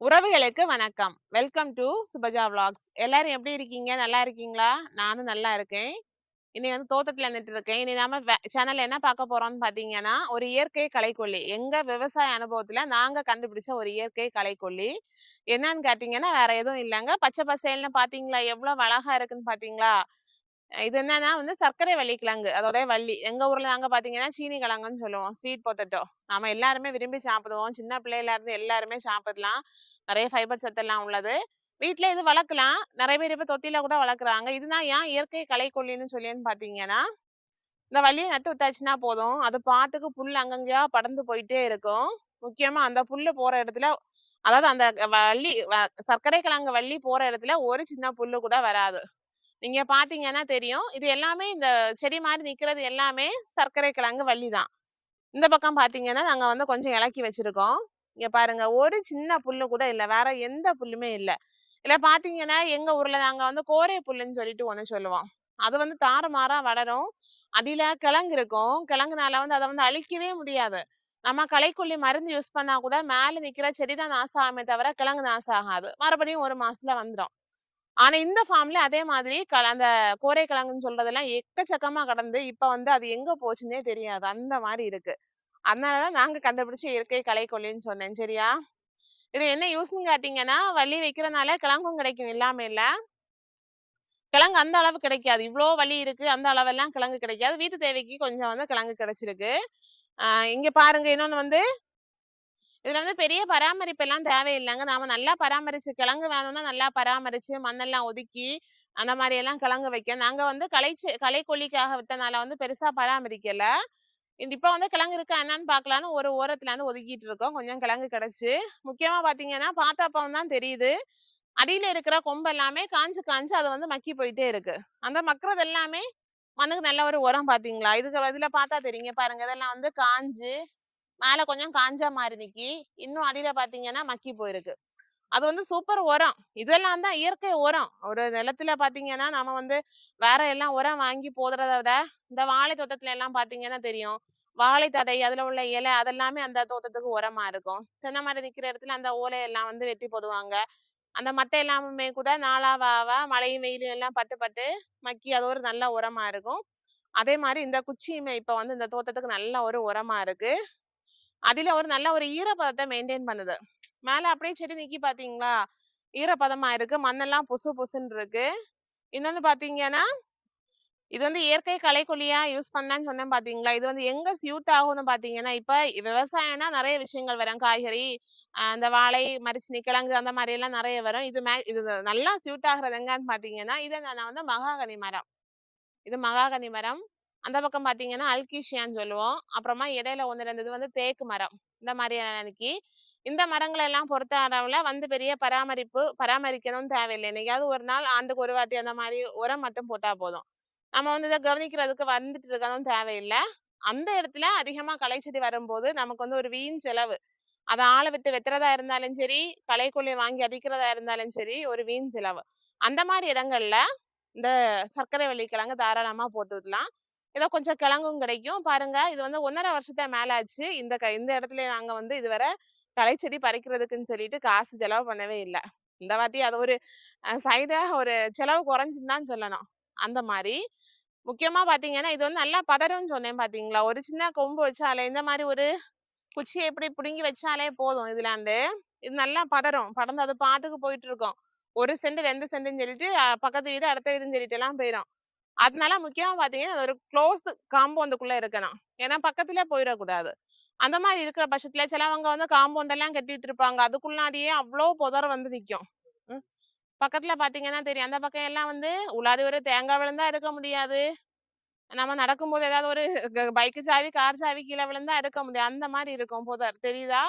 உறவுகளுக்கு வணக்கம். Welcome to Subaja vlogs எல்லாரும் எப்படி இருக்கீங்க? நல்லா இருக்கீங்களா? நானும் நல்லா இருக்கேன். இனி வந்து தோட்டத்துல நின்னுட்டு இருக்கேன். இனி நாம சேனல்ல என்ன பார்க்க போறோம்னு பாத்தீங்கன்னா ஒரு இயற்கை கலைக்கொல்லி எங்க விவசாய அனுபவத்துல நாங்க கண்டுபிடிச்ச ஒரு இயற்கை கலைக்கொல்லி என்னன்னு கேட்டீங்கன்னா வேற எதுவும் இல்லைங்க. பச்சை பசேல்னு பாத்தீங்களா எவ்வளவு அழகா இருக்குன்னு பாத்தீங்களா இது என்னன்னா வந்து சர்க்கரை வள்ளி கிழங்கு. அதோட வள்ளி. எங்க ஊர்ல நாங்க பாத்தீங்கன்னா சீனி கிழங்குன்னு சொல்லுவோம். ஸ்வீட் பொட்டேட்டோ நாம எல்லாருமே விரும்பி சாப்பிடுவோம். சின்ன பிள்ளையில இருந்து எல்லாருமே சாப்பிடலாம். நிறைய ஃபைபர் சத்தெல்லாம் உள்ளது. வீட்ல இது வளர்க்கலாம். நிறைய பேர் இப்ப தொட்டில கூட வளர்க்குறாங்க. இதுதான் ஏன் இயற்கை கலைக்கொல்லின்னு சொல்லின்னு பாத்தீங்கன்னா இந்த வள்ளியை நட்டு விட்டாச்சுன்னா போதும். அது பாத்துக்கு புல் அங்கங்கேயா படர்ந்து போயிட்டே இருக்கும். முக்கியமா அந்த புல்லு போற இடத்துல அதாவது அந்த வள்ளி சர்க்கரை கிழங்கு வள்ளி போற இடத்துல ஒரு சின்ன புல்லு கூட வராது. நீங்க பாத்தீங்கன்னா தெரியும். இது எல்லாமே இந்த செடி மாதிரி நிக்கிறது எல்லாமே சர்க்கரை கிழங்கு வள்ளி தான். இந்த பக்கம் பாத்தீங்கன்னா நாங்க வந்து கொஞ்சம் இலக்கி வச்சிருக்கோம். இங்க பாருங்க ஒரு சின்ன புல்லு கூட இல்ல வேற எந்த புல்லுமே இல்ல. இல்ல பாத்தீங்கன்னா எங்க ஊர்ல நாங்க வந்து கோரை புல்லுன்னு சொல்லிட்டு ஒண்ணு சொல்லுவோம். அது வந்து தாறுமாறா வளரும். அதில கிழங்கு இருக்கும். கிழங்குனால வந்து அதை வந்து அழிக்கவே முடியாது. நம்ம களைக்கொல்லி மருந்து யூஸ் பண்ணா கூட மேல நிக்கிற செடி தான் நாசம் ஆகுமே தவிர கிழங்கு நாசம் ஆகாது. மறுபடியும் ஒரு மாசத்துல வந்துரும். ஆனா இந்த ஃபார்ம்ல அதே மாதிரி அந்த கோரை கிழங்குன்னு சொல்றதெல்லாம் எக்கச்சக்கமா கடந்து இப்ப வந்து அது எங்க போச்சுன்னே தெரியாது. அந்த மாதிரி இருக்கு. அதனாலதான் நாங்க கண்டுபிடிச்ச இயற்கை களைக்கொல்லின்னு சொன்னேன். சரியா? இது என்ன யூஸ்ன்னு கேட்டீங்கன்னா வள்ளி வைக்கிறனால கிழங்கும் கிடைக்கும் இல்லாம இல்ல. கிழங்கு அந்த அளவு கிடைக்காது. இவ்ளோ வலி இருக்கு அந்த அளவெல்லாம் கிழங்கு கிடைக்காது. வீட்டு தேவைக்கு கொஞ்சம் வந்து கிழங்கு கிடைச்சிருக்கு. ஆஹ் இங்க பாருங்க. இன்னொன்னு வந்து இதுல வந்து பெரிய பராமரிப்பு எல்லாம் தேவையில்லைங்க. நாம நல்லா பராமரிச்சு கிழங்கு வேணும்னா நல்லா பராமரிச்சு மண்ணெல்லாம் ஒதுக்கி அந்த மாதிரி எல்லாம் கிழங்கு வைக்க. நாங்க வந்து களைச்சு களைக்கொல்லிக்காக விட்டனால வந்து பெருசா பராமரிக்கல. இந்த இப்ப வந்து கிழங்கு இருக்கா என்னன்னு பாக்கலாம்னு ஒரு ஓரத்துல இருந்து ஒதுக்கிட்டு இருக்கோம். கொஞ்சம் கிழங்கு கிடைச்சு. முக்கியமா பாத்தீங்கன்னா பார்த்தப்பவும் தான் தெரியுது. அடியில இருக்கிற கொம்பு எல்லாமே காஞ்சு காஞ்சு அது வந்து மக்கி போயிட்டே இருக்கு. அந்த மக்குறது எல்லாமே மண்ணுக்கு நல்ல ஒரு உரம் பாத்தீங்களா? இதுக்கு இதுல பார்த்தா தெரியுங்க பாருங்க. இதெல்லாம் வந்து காஞ்சு மேல கொஞ்சம் காஞ்ச மாதிரி நிக்கி. இன்னும் அடியில பாத்தீங்கன்னா மக்கி போயிருக்கு. அது வந்து சூப்பர் உரம். இதெல்லாம் தான் இயற்கை உரம். ஒரு நிலத்துல பாத்தீங்கன்னா நம்ம வந்து வேற எல்லாம் உரம் வாங்கி போடுறத விட இந்த வாழை தோட்டத்துல எல்லாம் பாத்தீங்கன்னா தெரியும். வாழை தடை அதுல உள்ள இலை அதெல்லாமே அந்த தோட்டத்துக்கு உரமா இருக்கும். தென்னை மாதிரி நிக்கிற இடத்துல அந்த ஓலை எல்லாம் வந்து வெட்டி போடுவாங்க. அந்த மத்த எல்லாமே கூட நாளாவாவா மழையும் வெயிலும் எல்லாம் பட்டு பட்டு மக்கி அது ஒரு நல்ல உரமா இருக்கும். அதே மாதிரி இந்த குச்சியுமே இப்ப வந்து இந்த தோட்டத்துக்கு நல்ல ஒரு உரமா இருக்கு. அதுல ஒரு நல்ல ஒரு ஈரப்பதத்தை மெயின்டைன் பண்ணுது. மேல அப்படியே செடி நிக்கி பாத்தீங்களா ஈரப்பதமா இருக்கு. மண்ணெல்லாம் பொசு பொசுன்னு இருக்கு. இன்னொன்னு பாத்தீங்கன்னா இது வந்து இயற்கை களைக்கொல்லியா யூஸ் பண்ணலான்னு சொன்னேன் பாத்தீங்களா இது வந்து எங்க சியூட் ஆகும்னு பாத்தீங்கன்னா இப்ப விவசாயம்னா நிறைய விஷயங்கள் வரும். காய்கறி ஆஹ் அந்த வாழை மரிச்சினி கிழங்கு அந்த மாதிரி எல்லாம் நிறைய வரும். இது மே இது நல்லா சியூட் ஆகுறது எங்கன்னு பாத்தீங்கன்னா இதை நான் வந்து மகாகனி மரம். இது மகாகனி மரம். அந்த பக்கம் பாத்தீங்கன்னா அல்கீஷியான்னு சொல்லுவோம். அப்புறமா இடையில ஒன்று ரெண்டு வந்து தேக்கு மரம். இந்த மாதிரி அன்னைக்கு இந்த மரங்களை எல்லாம் பொறுத்த அளவுல வந்து பெரிய பராமரிப்பு பராமரிக்கணும்னு தேவையில்லை. என்னைக்காவது ஒரு நாள் ஆண்டுக்கு ஒரு வாட்டி அந்த மாதிரி உரம் மட்டும் போட்டா போதும். நம்ம வந்து இதை கவனிக்கிறதுக்கு வந்துட்டு இருக்கணும் தேவையில்லை. அந்த இடத்துல அதிகமா களைச்செடி வரும்போது நமக்கு வந்து ஒரு வீண் செலவு. அதை ஆளை விட்டு வெத்துறதா இருந்தாலும் சரி களைக்கொல்லி வாங்கி அடிக்கிறதா இருந்தாலும் சரி ஒரு வீண் செலவு. அந்த மாதிரி இடங்கள்ல இந்த சர்க்கரை வள்ளிக்கிழங்கு தாராளமா போட்டு விடலாம் ஏதோ கொஞ்சம் கிழங்கும் கிடைக்கும். பாருங்க. இது வந்து ஒன்றரை வருஷத்தை மேல ஆச்சு. இந்த க இந்த இடத்துல நாங்க வந்து இதுவரை களைச்செடி பறிக்கிறதுக்குன்னு சொல்லிட்டு காசு செலவு பண்ணவே இல்லை. இந்த வாட்டி அது ஒரு சைடா ஒரு செலவு குறைஞ்சுன்னு தான் சொல்லணும். அந்த மாதிரி முக்கியமா பாத்தீங்கன்னா இது வந்து நல்லா பதறும்னு சொன்னேன் பாத்தீங்களா? ஒரு சின்ன கொம்பு வச்சாலே இந்த மாதிரி ஒரு குச்சியை இப்படி பிடுங்கி வச்சாலே போதும் இதுல இருந்து இது நல்லா பதறும். படர்ந்து அது பாட்டுக்கு போயிட்டு இருக்கும். ஒரு சென்ட் ரெண்டு சென்ட்னு சொல்லிட்டு பக்கத்து வீடு அடுத்த வீடுன்னு சொல்லிட்டு எல்லாம் போயிடும் அதனால முக்கியமா பாத்தீங்கன்னா அது ஒரு க்ளோஸ் காம்பவுண்டுக்குள்ள இருக்கணும். ஏன்னா பக்கத்துல போயிடக்கூடாது. அந்த மாதிரி இருக்கிற பட்சத்துல சிலவங்க வந்து காம்பவுண்ட் எல்லாம் கட்டிட்டு இருப்பாங்க அதுக்குள்ளாடியே அவ்வளோ புதர் வந்து நிற்கும் பக்கத்துல பாத்தீங்கன்னா தெரியும். அந்த பக்கம் எல்லாம் வந்து உள்ளாடி ஒரு தேங்காய் விழுந்தா எடுக்க முடியாது. நம்ம நடக்கும்போது ஏதாவது ஒரு பைக்கு சாவி கார் சாவி கீழே விழுந்தா எடுக்க முடியாது. அந்த மாதிரி இருக்கும் புதர். தெரியுதா?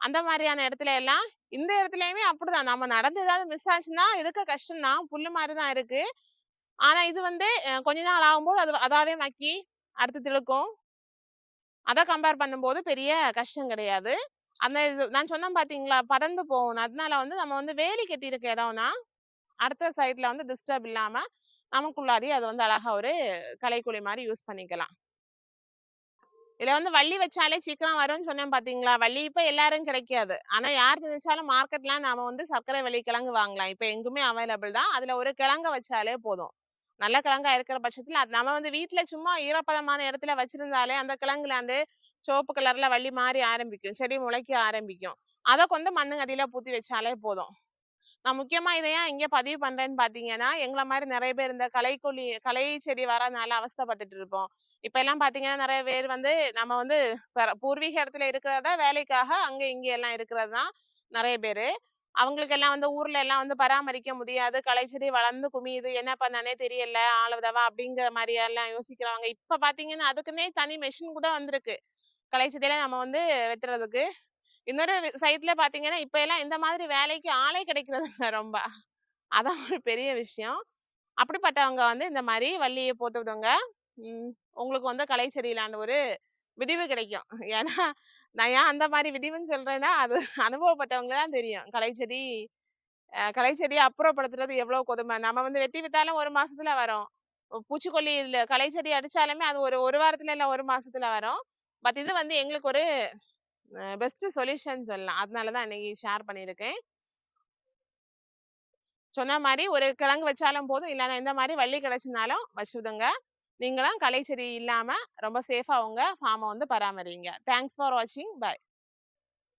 அந்த மாதிரியான இடத்துல எல்லாம் இந்த இடத்துலயுமே அப்படிதான். நம்ம நடந்து ஏதாவது மிஸ் ஆச்சுன்னா இருக்க கஷ்டம் தான் புல்லு மாதிரி தான் இருக்கு. ஆனா இது வந்து கொஞ்ச நாள் ஆகும்போது அது அதாவே மக்கி அடுத்து திழுக்கும் அதை கம்பேர் பண்ணும்போது பெரிய கஷ்டம் கிடையாது. அந்த இது நான் சொன்னேன் பாத்தீங்களா பறந்து போகணும். அதனால வந்து நம்ம வந்து வேலி கட்டி இருக்க இடம்னா அடுத்த சைட்ல வந்து டிஸ்டர்ப் இல்லாம நமக்குள்ளாடி அது வந்து அழகா ஒரு கலைக்குழி மாதிரி யூஸ் பண்ணிக்கலாம். இதுல வந்து வள்ளி வச்சாலே சீக்கிரம் வரும்னு சொன்னேன் பாத்தீங்களா வள்ளி இப்ப எல்லாரும் கிடைக்காது. ஆனா யார் நினைச்சாலும் மார்க்கெட்ல நாம வந்து சர்க்கரை வள்ளி கிழங்கு வாங்கலாம். இப்ப எங்குமே அவைலபிள் தான். அதுல ஒரு கிழங்க வச்சாலே போதும். நல்ல கிழங்கா இருக்கிற பட்சத்துல நம்ம வந்து வீட்டுல சும்மா ஈரப்பதமான இடத்துல வச்சிருந்தாலே அந்த கிழங்குல அந்த சிவப்பு கலர்ல வள்ளி மாறி ஆரம்பிக்கும். செடி முளைக்க ஆரம்பிக்கும். அதை கொண்டு மண்ணு பூத்தி வச்சாலே போதும். நான் முக்கியமா இதை ஏன் இங்க பதிவு பண்றேன்னு பாத்தீங்கன்னா எங்களை மாதிரி நிறைய பேர் இந்த கலைக்கொல்லி கலை செடி வரனால அவஸ்தப்பட்டுட்டு இருப்போம். இப்ப எல்லாம் பாத்தீங்கன்னா நிறைய பேர் வந்து நம்ம வந்து பூர்வீக இடத்துல இருக்கிறத வேலைக்காக அங்க இங்க எல்லாம் இருக்கிறது தான் நிறைய பேரு. அவங்களுக்கு எல்லாம் வந்து ஊர்ல எல்லாம் வந்து பராமரிக்க முடியாது. களை செடி வளர்ந்து குமியுது. என்ன பண்ணானே தெரியல. ஆளுதவா அப்படிங்கிற மாதிரி எல்லாம் யோசிக்கிறவங்க. இப்ப பாத்தீங்கன்னா அதுக்குன்னே தனி மெஷின் கூட வந்திருக்கு. களை செடியெல்லாம் நம்ம வந்து வெட்டுறதுக்கு. இன்னொரு சைட்ல பாத்தீங்கன்னா இப்ப எல்லாம் இந்த மாதிரி வேலைக்கு ஆளே கிடைக்கிறது ரொம்ப. அதான் ஒரு பெரிய விஷயம். அப்படிப்பட்டவங்க வந்து இந்த மாதிரி வள்ளியை போட்டு விடுங்க. உம் உங்களுக்கு வந்து களை செடியிலான ஒரு விடிவு கிடைக்கும். ஏன்னா நான் ஏன் அந்த மாதிரி விடிவுன்னு சொல்றேன்னா அது அனுபவப்பட்டவங்க தான் தெரியும். கலைச்செடி செடி செடியை அப்புறப்படுத்துறது எவ்வளவு கொடுமை. நம்ம வந்து வெட்டி வித்தாலும் ஒரு மாசத்துல வரும். பூச்சிக்கொல்லி இல்ல கலைச்செடி செடி அடிச்சாலுமே அது ஒரு ஒரு வாரத்துல இல்ல ஒரு மாசத்துல வரும். பட் இது வந்து எங்களுக்கு ஒரு பெஸ்ட் சொல்யூஷன் சொல்லலாம். அதனாலதான் இன்னைக்கு ஷேர் பண்ணியிருக்கேன். சொன்ன மாதிரி ஒரு கிழங்கு வச்சாலும் போதும். இல்லைன்னா இந்த மாதிரி வள்ளி கிடைச்சினாலும் வச்சுடுங்க. நீங்களும் கலைச்சரி இல்லாமல் இல்லாம ரொம்ப சேஃபாக உங்கள் ஃபார்மை வந்து பராமரிங்க. தேங்க்ஸ் ஃபார் வாட்சிங் பை